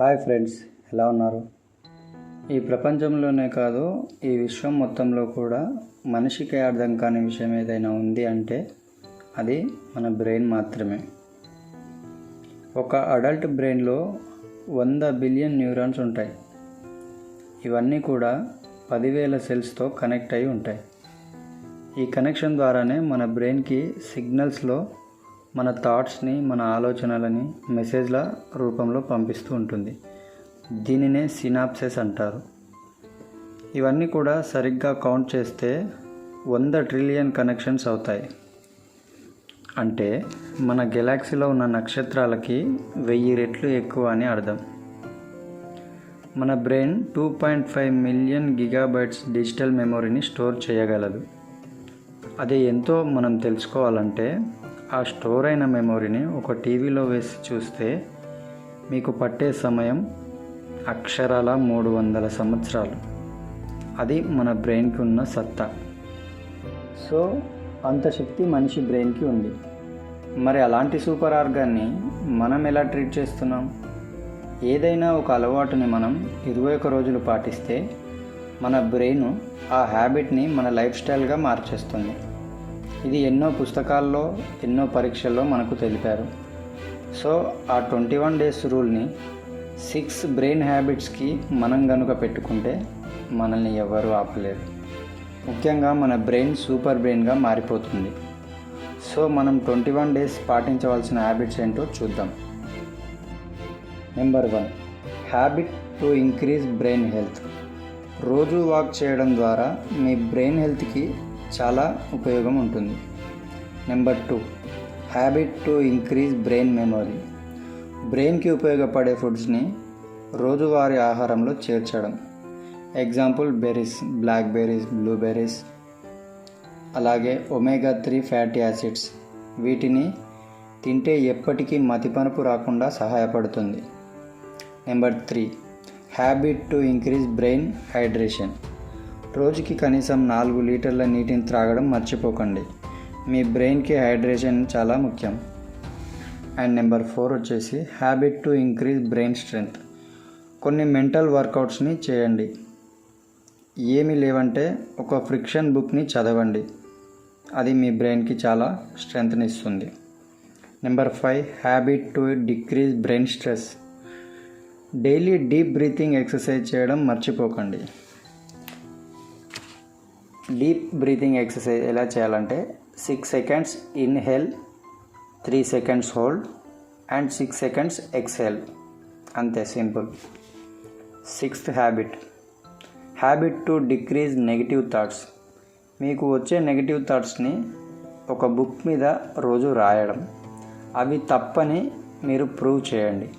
Hi friends ఎలా ఉన్నారు? ఈ ప్రపంచంలోనే కాదు ఈ విశ్వం మొత్తంలో కూడా మనిషికి అర్థం కాని విషయం ఏదైనా ఉంది అంటే అది మన బ్రెయిన్ మాత్రమే. ఒక అడల్ట్ బ్రెయిన్లో వంద బిలియన్ న్యూరాన్స్ ఉంటాయి. ఇవన్నీ కూడా పదివేల సెల్స్తో కనెక్ట్ అయి ఉంటాయి. ఈ కనెక్షన్ ద్వారానే మన బ్రెయిన్కి సిగ్నల్స్లో మన థాట్స్ని మన ఆలోచనలని మెసేజ్ల రూపంలో పంపిస్తూ ఉంటుంది. దీనినే సినాప్సెస్ అంటారు. ఇవన్నీ కూడా సరిగ్గా కౌంట్ చేస్తే వంద ట్రిలియన్ కనెక్షన్స్ అవుతాయి. అంటే మన గెలాక్సీలో ఉన్న నక్షత్రాలకి వెయ్యి రెట్లు ఎక్కువ అని అర్థం. మన brain two point five million gigabytes digital మెమొరీని store చేయగలదు. అది ఎంతో మనం తెలుసుకోవాలంటే ఆ స్టోర్ అయిన మెమొరీని ఒక టీవీలో వేసి చూస్తే మీకు పట్టే సమయం అక్షరాల మూడు వందల సంవత్సరాలు. అది మన బ్రెయిన్కి ఉన్న సత్తా. సో అంత శక్తి మనిషి బ్రెయిన్కి ఉంది. మరి అలాంటి సూపర్ ఆర్గాన్ని మనం ఎలా ట్రీట్ చేస్తున్నాం? ఏదైనా ఒక అలవాటుని మనం ఇరవై ఒక రోజులు పాటిస్తే మన బ్రెయిన్ ఆ హ్యాబిట్ని మన లైఫ్ స్టైల్గా మార్చేస్తుంది. ఇది ఎన్నో పుస్తకాల్లో ఎన్నో పరీక్షల్లో మనకు తెలిపారు. సో ఆ ట్వంటీ వన్ డేస్ రూల్ని సిక్స్ బ్రెయిన్ హ్యాబిట్స్కి మనం గనుక పెట్టుకుంటే మనల్ని ఎవరు ఆపలేరు. ముఖ్యంగా మన బ్రెయిన్ సూపర్ బ్రెయిన్గా మారిపోతుంది. సో మనం ట్వంటీ వన్ డేస్ పాటించవలసిన హ్యాబిట్స్ ఏంటో చూద్దాం. Number one habit to increase brain health రోజు వాక్ చేయడం ద్వారా మీ బ్రెయిన్ హెల్త్కి చాలా ఉపయోగం ఉంటుంది. Number two habit to increase brain memory బ్రెయిన్కి ఉపయోగపడే ఫుడ్స్ని రోజువారీ ఆహారంలో చేర్చడం. Example berries black berries blueberries అలాగే ఒమేగా త్రీ ఫ్యాటీ యాసిడ్స్ వీటిని తింటే ఎప్పటికీ మతిపనుపు రాకుండా సహాయపడుతుంది. Number three habit to increase brain hydration రోజుకి కనీసం నాలుగు లీటర్ల నీటిని త్రాగడం మర్చిపోకండి. మీ బ్రెయిన్కి హైడ్రేషన్ చాలా ముఖ్యం. అండ్ నెంబర్ ఫోర్ వచ్చేసి habit to increase brain strength. కొన్ని మెంటల్ వర్కౌట్స్ని చేయండి. ఏమీ లేవంటే ఒక ఫ్రిక్షన్ బుక్ని చదవండి. అది మీ బ్రెయిన్కి చాలా స్ట్రెంగ్త్ని ఇస్తుంది. Number five habit to decrease brain stress. Daily deep breathing exercise చేయడం మర్చిపోకండి. డీప్ బ్రీతింగ్ ఎక్సర్సైజ్ ఎలా చేయాలంటే six seconds inhale three seconds hold and six seconds exhale అంతే simple sixth habit habit to decrease negative thoughts మీకు వచ్చే negative థాట్స్ని ఒక book మీద రోజు రాయడం. అవి తప్పని మీరు ప్రూవ్ చేయండి.